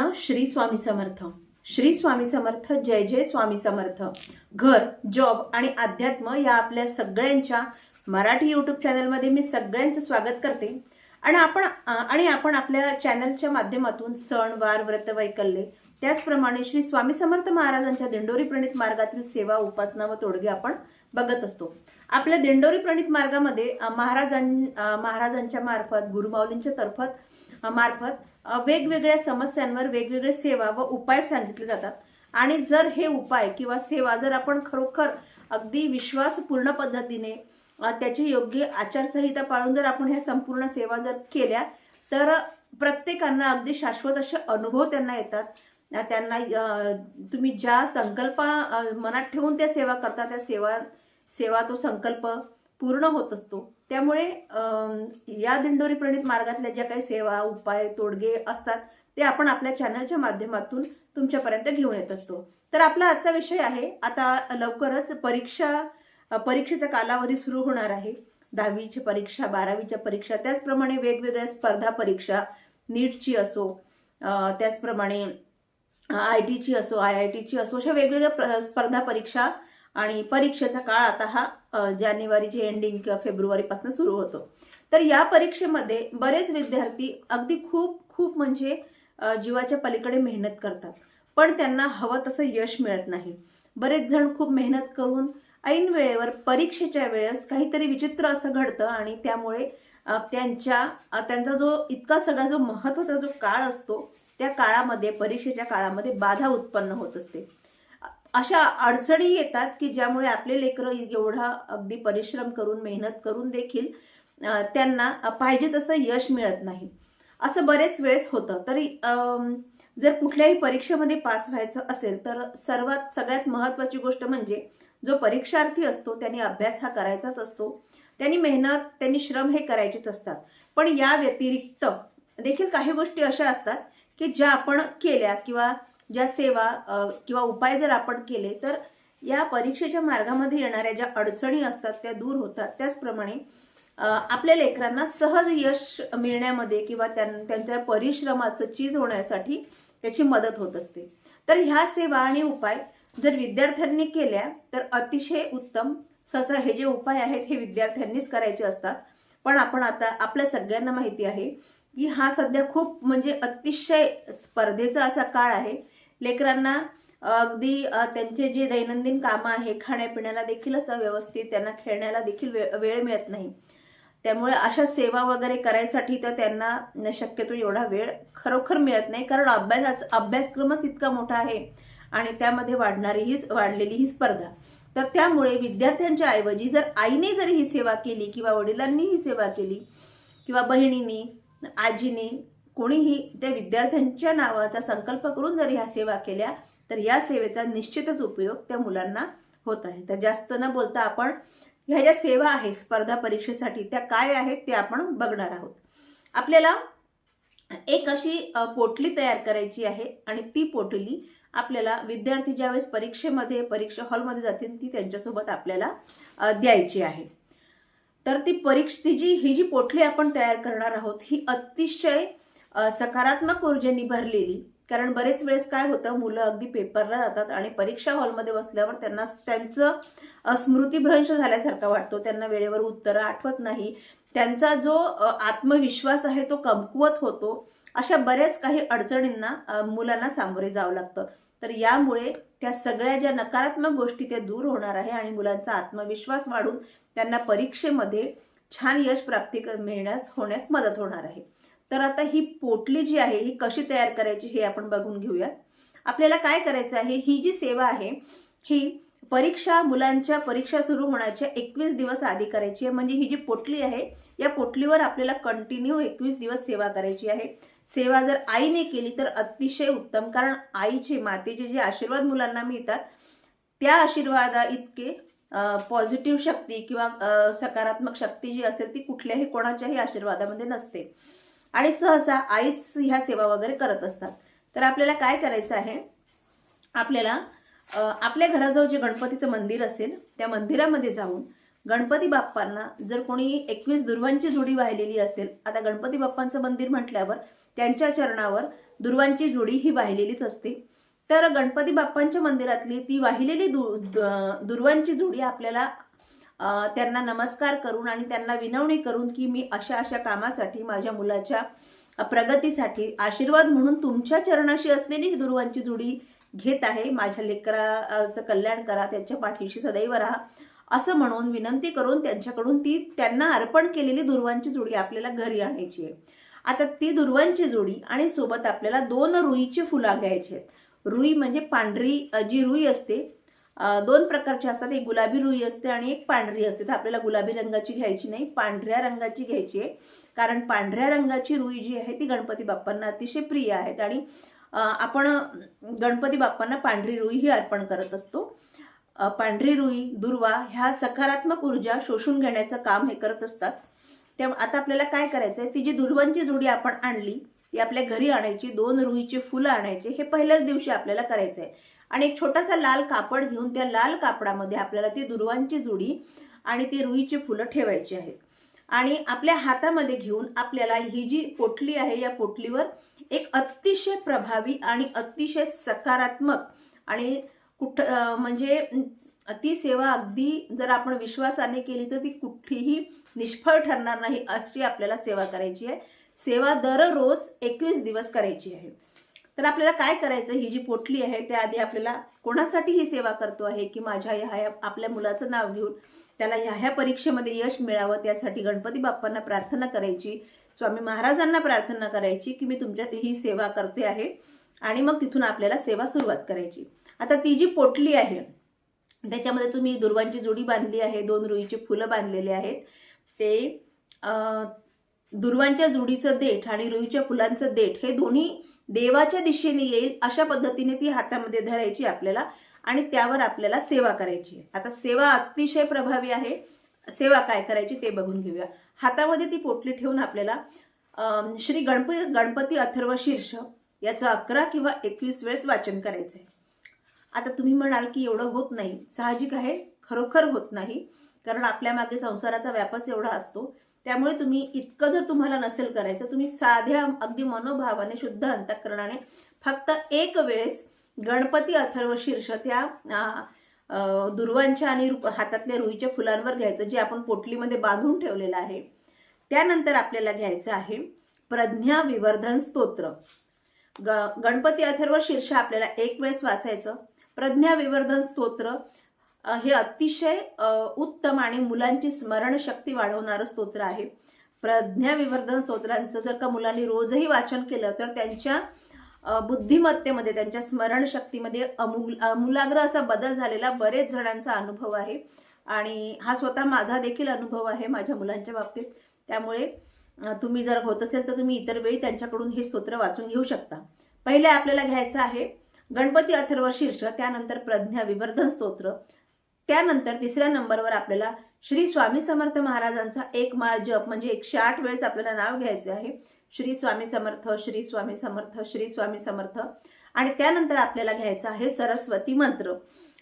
सर्वांना श्री स्वामी समर्थ. श्री स्वामी समर्थ जय जय स्वामी समर्थ. घर जॉब आणि अध्यात्म या आपल्या सगळ्यांच्या मराठी यूट्यूब चॅनलमध्ये मी सगळ्यांचं स्वागत करते. आणि आपण आणि आपण आपल्या चॅनलच्या माध्यमातून सण वार व्रत वैकल्ये त्याचप्रमाणे श्री स्वामी समर्थ महाराजांच्या दिंडोरी प्रणित मार्गातील सेवा उपासना व तोडगे आपण बघत असतो. आपल्या दिंडोरी प्रणित मार्गामध्ये महाराजां महाराजांच्या मार्फत गुरुमाऊलींच्या तर्फत मार्फत वेगवेगळ्या समस्यांवर वेगवेगळे सेवा व उपाय सांगितले जातात. आणि जर हे उपाय किंवा सेवा जर आपण खरोखर अगदी विश्वासपूर्ण पद्धतीने त्याची योग्य आचारसंहिता पाळून जर आपण ह्या संपूर्ण सेवा जर केल्या तर प्रत्येकांना अगदी शाश्वत असे अनुभव त्यांना येतात. त्यांना तुम्ही ज्या संकल्पा मनात ठेवून त्या सेवा करता त्या सेवा सेवा तो संकल्प पूर्ण होत असतो. त्यामुळे या दिंडोरी प्रणित मार्गातल्या ज्या काही सेवा उपाय तोडगे असतात ते आपण आपल्या चॅनलच्या माध्यमातून तुमच्यापर्यंत घेऊन येत असतो. तर आपला आजचा विषय आहे आता लवकरच परीक्षा परीक्षेचा कालावधी सुरू होणार आहे. दहावीची परीक्षा बारावीच्या परीक्षा त्याचप्रमाणे वेगवेगळ्या स्पर्धा परीक्षा नीटची असो त्याचप्रमाणे आय टीची असो आय आय टीची असो अशा वेगवेगळ्या प्र- स्पर्धा परीक्षा आणि परीक्षेचा काळ आता हा अ, जानेवारीचे एंडिंग किंवा फेब्रुवारीपासून सुरू होतो. तर या परीक्षेमध्ये बरेच विद्यार्थी अगदी खूप खूप म्हणजे जीवाच्या पलीकडे मेहनत करतात. पण त्यांना हवं तसं यश मिळत नाही. बरेच जण खूप मेहनत करून ऐन वेळेवर परीक्षेच्या वेळेस काहीतरी विचित्र असं घडतं आणि त्यामुळे त्यांच्या त्यांचा जो इतका सगळा जो महत्त्वाचा जो काळ असतो त्या काळामध्ये परीक्षेच्या काळामध्ये बाधा उत्पन्न होत असते. अशा अडचणी येतात की ज्यामुळे आपले लेकरं एवढा अगदी परिश्रम करून मेहनत करून देखील त्यांना पाहिजे तसं यश मिळत नाही. असं बरेच वेळेस होतं. तरी जर कुठल्याही परीक्षेमध्ये पास व्हायचं असेल तर सर्वात सगळ्यात महत्त्वाची गोष्ट म्हणजे जो परीक्षार्थी असतो त्यांनी अभ्यास हा करायचाच असतो. त्यांनी मेहनत त्यांनी श्रम हे करायचेच असतात. पण या व्यतिरिक्त देखील काही गोष्टी अशा असतात की ज्या आपण केल्या किंवा ज्या सेवा किंवा उपाय जर आपण केले तर या परीक्षेच्या मार्गामध्ये येणाऱ्या ज्या अडचणी असतात त्या दूर होतात. त्याचप्रमाणे आपल्या लेकरांना सहज यश मिळण्यामध्ये किंवा त्यां- त्यांच्या परिश्रमाचं चीज होण्यासाठी त्याची मदत होत असते. तर ह्या सेवा आणि उपाय जर विद्यार्थ्यांनी केल्या तर अतिशय उत्तम. सहसा हे जे उपाय आहेत हे विद्यार्थ्यांनीच करायचे असतात. पण आपण आता आपल्या सगळ्यांना माहिती आहे की हा सध्या खूप म्हणजे अतिशय स्पर्धेचा असा काळ आहे लेकरांना अगदी त्यांचे जे दैनंदिन कामं आहे खाण्यापिण्याला देखील असं व्यवस्थित त्यांना खेळण्याला देखील वे- वेळ मिळत नाही. त्यामुळे अशा सेवा वगैरे करायसाठी तर त्यांना शक्यतो एवढा वेळ खरोखर मिळत नाही. कारण अभ्यासाच अभ्यासक्रमच इतका मोठा आहे आणि त्यामध्ये वाढणारी ही वाढलेली ही स्पर्धा. तर त्यामुळे विद्यार्थ्यांच्या ऐवजी जर आईने जरी ही सेवा केली किंवा वडिलांनी ही सेवा केली किंवा बहिणीनी आजीने कोणीही त्या विद्यार्थ्यांच्या नावाचा संकल्प करून जर ह्या सेवा केल्या तर या सेवेचा निश्चितच उपयोग त्या मुलांना होत आहे. तर जास्त न बोलता आपण ह्या ज्या सेवा आहेत स्पर्धा परीक्षेसाठी त्या काय आहेत ते आपण बघणार आहोत. आपल्याला एक अशी पोटली तयार करायची आहे आणि ती पोटली आपल्याला विद्यार्थी ज्यावेळेस परीक्षेमध्ये परीक्षा हॉलमध्ये जातील ती त्यांच्यासोबत आपल्याला द्यायची आहे. तर ती परीक्षा ती जी ही जी पोटली आपण तयार करणार आहोत ही अतिशय सकारात्मक ऊर्जेने भरलेली कारण बरेच वेळेस काय होतं मुलं अगदी पेपरला जातात आणि परीक्षा हॉलमध्ये बसल्यावर त्यांना त्यांचं स्मृतीभ्रंश झाल्यासारखा वाटतो. त्यांना वेळेवर उत्तरं आठवत नाही. त्यांचा जो आत्मविश्वास आहे तो कमकुवत होतो. अशा बऱ्याच काही अडचणींना मुलांना सामोरे जावं लागतं. तर यामुळे त्या सगळ्या ज्या नकारात्मक गोष्टी त्या दूर होणार आहे आणि मुलांचा आत्मविश्वास वाढून त्यांना परीक्षेमध्ये छान यश प्राप्ती मिळण्यास होण्यास मदत होणार आहे. तर आता ही पोटली जी आहे ही कशी तयार करायची हे आपण बघून घेऊया आपल्याला काय करायचं आहे ही जी सेवा आहे ही परीक्षा मुलांच्या परीक्षा सुरू होण्याच्या एकवीस दिवस आधी करायची आहे. म्हणजे ही जी पोटली आहे या पोटलीवर आपल्याला कंटिन्यू एकवीस दिवस सेवा करायची आहे. सेवा जर आईने केली तर अतिशय उत्तम कारण आईचे मातेचे जे आशीर्वाद मुलांना मिळतात त्या आशीर्वादा इतके पॉझिटिव्ह शक्ती किंवा सकारात्मक शक्ती जी असेल ती कुठल्याही कोणाच्याही आशीर्वादामध्ये नसते. आणि सहसा आईच ह्या सेवा वगैरे करत असतात. तर आपल्याला काय करायचं आहे? आपल्याला आपल्या घराजवळ जे गणपतीचं मंदिर असेल त्या मंदिरामध्ये जाऊन गणपती बाप्पांना जर कोणी एकवीस दुर्वांची जोडी वाहिलेली असेल आता गणपती बाप्पांचं मंदिर म्हटल्यावर त्यांच्या चरणावर दुर्वांची जोडी ही वाहिलेलीच असते. तर गणपती बाप्पांच्या मंदिरातली ती वाहिलेली दु दुर्वांची जोडी आपल्याला त्यांना नमस्कार करून आणि त्यांना विनवणी करून की मी अशा अशा कामासाठी माझ्या मुलाच्या प्रगतीसाठी आशीर्वाद म्हणून तुमच्या चरणाशी असलेली ही दुर्वांची जुडी घेत आहे. माझ्या लेकराचं कल्याण करा त्यांच्या पाठीशी सदैव राहा. असं म्हणून विनंती करून त्यांच्याकडून ती त्यांना अर्पण केलेली दुर्वांची जोडी आपल्याला घरी आणायची आहे. आता ती दुर्वांची जोडी आणि सोबत आपल्याला दोन रुईची फुलं घ्यायची आहेत. रुई म्हणजे पांढरी जी रुई असते दोन प्रकारचे असतात. एक गुलाबी रुई असते आणि एक पांढरी असते. तर आपल्याला गुलाबी रंगाची घ्यायची नाही पांढऱ्या रंगाची घ्यायची आहे. कारण पांढऱ्या रंगाची रुई जी आहे ती गणपती बाप्पांना अतिशय प्रिय आहेत. आणि आपण गणपती बाप्पांना पांढरी रुई ही अर्पण करत असतो. पांढरी रुई दुर्वा ह्या सकारात्मक ऊर्जा शोषून घेण्याचं काम हे करत असतात. त्या आता आपल्याला काय करायचं आहे ती जी दुर्वांची जोडी आपण आणली ती आपल्या घरी आणायची दोन रुईचे फुलं आणायचे हे पहिल्याच दिवशी आपल्याला करायचं आहे आणि एक छोटासा लाल कापड घेऊन त्या लाल कापडामध्ये आपल्याला ती दुर्वांची जुडी आणि ती रुईची फुलं ठेवायची आहेत. आणि आपल्या हातामध्ये घेऊन आपल्याला ही जी पोटली आहे या पोटलीवर एक अतिशय प्रभावी आणि अतिशय सकारात्मक आणि कुठ म्हणजे ती सेवा अगदी जर आपण विश्वासाने केली तर ती कुठलीही निष्फळ ठरणार नाही अशी आपल्याला सेवा करायची आहे. सेवा दररोज एकवीस दिवस करायची आहे. तर आपल्याला काय करायचं? ही जी पोटली आहे त्याआधी आपल्याला कोणासाठी ही सेवा करतो आहे? की माझ्या ह्या ह्या आपल्या मुलाचं नाव घेऊन त्याला ह्या ह्या परीक्षेमध्ये यश मिळावं? त्यासाठी गणपती बाप्पांना प्रार्थना करायची स्वामी महाराजांना प्रार्थना करायची की मी तुमच्यात ही सेवा करते आहे आणि मग तिथून आपल्याला सेवा सुरुवात करायची. आता ती जी पोटली आहे त्याच्यामध्ये तुम्ही दुर्वांची जोडी बांधली आहे दोन रुईची फुलं बांधलेले आहेत. ते दुर्वांच्या जुडीचं देठ आणि रुईच्या फुलांचं देठ हे दोन्ही देवाच्या दिशेने येईल अशा पद्धतीने ती हातामध्ये धरायची आपल्याला आणि त्यावर आपल्याला सेवा करायची आहे. आता सेवा अतिशय प्रभावी आहे. सेवा काय करायची ते बघून घेऊया. हातामध्ये ती पोटली ठेवून आपल्याला श्री गणपती गणपती अथर्व शीर्ष याचं अकरा किंवा एकवीस वेळेस वाचन करायचं आहे आता तुम्ही म्हणाल की एवढं होत नाही. साहजिक आहे. खरोखर होत नाही. कारण आपल्या मागे संसाराचा व्यापस एवढा असतो. त्यामुळे तुम्ही इतकं जर तुम्हाला नसेल करायचं तुम्ही साध्या अगदी मनोभावाने शुद्ध अंतकरणाने फक्त एक वेळेस गणपती अथर्व शीर्ष त्या दुर्वांच्या आणि हातातल्या रुईच्या फुलांवर घ्यायचं जे आपण पोटलीमध्ये बांधून ठेवलेलं आहे. त्यानंतर आपल्याला घ्यायचं आहे प्रज्ञा विवर्धन स्तोत्र. ग गणपती अथर्व शीर्ष आपल्याला एक वेळेस वाचायचं. प्रज्ञा विवर्धन स्तोत्र हे अतिशय उत्तम आणि मुलांची स्मरणशक्ती वाढवणारं स्तोत्र आहे. प्रज्ञा विवर्धन स्तोत्रांचं जर का मुलांनी रोजही वाचन केलं तर त्यांच्या बुद्धिमत्तेमध्ये त्यांच्या स्मरणशक्तीमध्ये अमूल अमूलाग्र असा बदल झालेला बरेच जणांचा अनुभव आहे. आणि हा स्वतः माझा देखील अनुभव आहे माझ्या मुलांच्या बाबतीत. त्यामुळे तुम्ही जर होत असेल तर तुम्ही इतर वेळी त्यांच्याकडून हे स्तोत्र वाचून घेऊ शकता. पहिले आपल्याला घ्यायचं आहे गणपती अथर्व शीर्ष त्यानंतर प्रज्ञा विवर्धन स्तोत्र. त्यानंतर तिसऱ्या नंबरवर आपल्याला श्री स्वामी समर्थ महाराजांचा एक माळ जप म्हणजे एकशे आठ वेळेस आपल्याला नाव घ्यायचे आहे. श्री स्वामी समर्थ श्री स्वामी समर्थ श्री स्वामी समर्थ. आणि त्यानंतर आपल्याला घ्यायचा आहे सरस्वती मंत्र.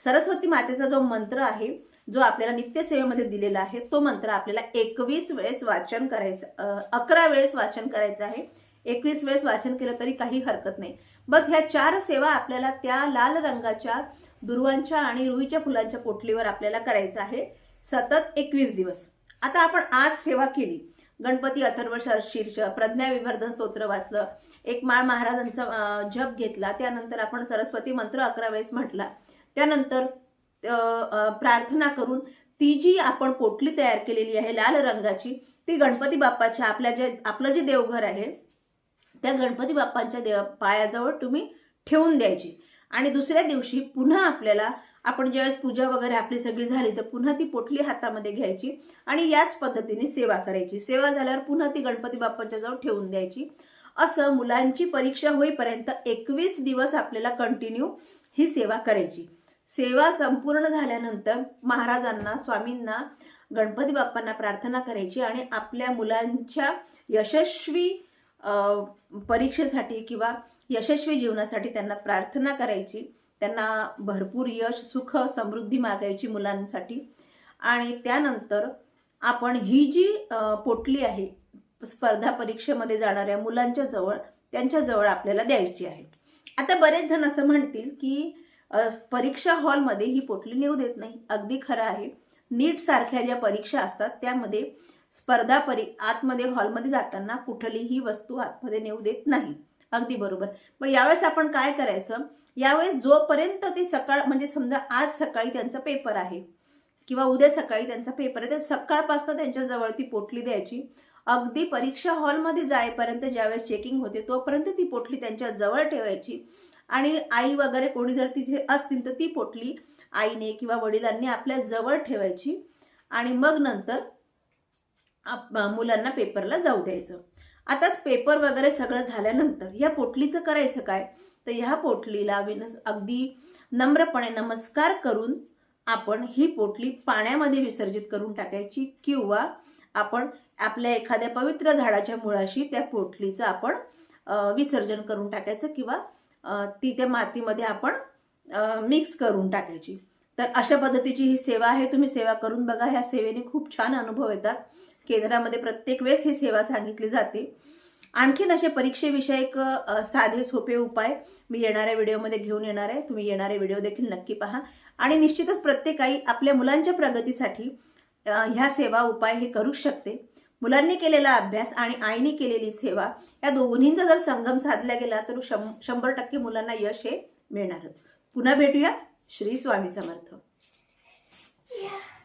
सरस्वती मातेचा जो मंत्र आहे जो आपल्याला नित्यसेवेमध्ये दिलेला आहे तो मंत्र आपल्याला एकवीस वेळेस वाचन करायचं अकरा वेळेस वाचन करायचं आहे. एकवीस वेळेस वाचन केलं तरी काही हरकत नाही. बस ह्या चार सेवा आपल्याला त्या लाल रंगाच्या दुर्वांच्या आणि रुईच्या फुलांच्या पोटलीवर आपल्याला करायचं आहे सतत एकवीस दिवस. आता आपण आज सेवा केली. गणपती अथर्व शीर्ष प्रज्ञा विवर्धन स्तोत्र वाचलं एक माळ महाराजांचा जप घेतला त्यानंतर आपण सरस्वती मंत्र अकरा वेळेस म्हटला. त्यानंतर प्रार्थना करून ती जी आपण पोटली तयार केलेली आहे लाल रंगाची ती गणपती बाप्पाच्या आपल्या जे आपलं जे देवघर आहे त्या गणपती बाप्पांच्या देव पायाजवळ तुम्ही ठेवून द्यायची. आणि दुसऱ्या दिवशी पुन्हा आपल्याला आपण ज्यावेळेस पूजा वगैरे आपली सगळी झाली तर पुन्हा ती पोटली हातामध्ये घ्यायची आणि याच पद्धतीने सेवा करायची. सेवा झाल्यावर पुन्हा ती गणपती बाप्पांच्या जवळ ठेवून द्यायची. असं मुलांची परीक्षा होईपर्यंत एकवीस दिवस आपल्याला कंटिन्यू ही सेवा करायची. सेवा संपूर्ण झाल्यानंतर महाराजांना स्वामींना गणपती बाप्पांना प्रार्थना करायची आणि आपल्या मुलांच्या यशस्वी परीक्षेसाठी किंवा यशस्वी जीवनासाठी त्यांना प्रार्थना करायची त्यांना भरपूर यश सुख समृद्धी मागायची मुलांसाठी. आणि त्यानंतर आपण ही जी पोटली आहे स्पर्धा परीक्षेमध्ये जाणाऱ्या मुलांच्या जवळ त्यांच्याजवळ आपल्याला द्यायची आहे. आता बरेच जण असं म्हणतील की परीक्षा हॉलमध्ये ही पोटली नेऊ देत नाही. अगदी खरं आहे. नीट सारख्या ज्या परीक्षा असतात त्यामध्ये स्पर्धा परी आतमध्ये हॉलमध्ये जाताना कुठलीही वस्तू आतमध्ये नेऊ देत नाही. अगदी बरोबर. मग यावेळेस आपण काय करायचं? यावेळेस जोपर्यंत ते सकाळ म्हणजे समजा आज सकाळी त्यांचा पेपर आहे किंवा उद्या सकाळी त्यांचा पेपर आहे तर सकाळपासून त्यांच्याजवळ ती पोटली द्यायची. अगदी परीक्षा हॉलमध्ये जाईपर्यंत ज्यावेळेस चेकिंग होते तोपर्यंत ती पोटली त्यांच्या जवळ ठेवायची. आणि आई वगैरे कोणी जर तिथे असतील तर ती पोटली आईने किंवा वडिलांनी आपल्या जवळ ठेवायची. आणि मग नंतर आप- मुलांना पेपरला जाऊ द्यायचं. आताच पेपर वगैरे सगळं झाल्यानंतर या पोटलीचं करायचं काय? तर ह्या पोटलीला विनस अगदी नम्रपणे नमस्कार करून आपण ही पोटली पाण्यामध्ये विसर्जित करून टाकायची किंवा आपण आपल्या एखाद्या पवित्र झाडाच्या मुळाशी त्या पोटलीचं आपण विसर्जन करून टाकायचं किंवा ती त्या मातीमध्ये आपण मिक्स करून टाकायची. तर अशा पद्धतीची ही सेवा आहे. तुम्ही सेवा करून बघा. ह्या सेवेने खूप छान अनुभव येतात. केंद्रामध्ये प्रत्येक वेळेस ही सेवा सांगितली जाते. आणखीन असे परीक्षेविषयक साधे सोपे उपाय मी येणाऱ्या व्हिडिओमध्ये घेऊन येणार आहे. तुम्ही येणारे व्हिडिओ देखील नक्की पहा. आणि निश्चितच प्रत्येक आई आपल्या मुलांच्या प्रगतीसाठी ह्या सेवा उपाय हे करू शकते. मुलांनी केलेला अभ्यास आणि आईने केलेली सेवा या दोन्हींचा जर संगम साधला गेला तर शं शंभर टक्के मुलांना यश हे मिळणारच. पुन्हा भेटूया. श्री स्वामी समर्थ. Yeah.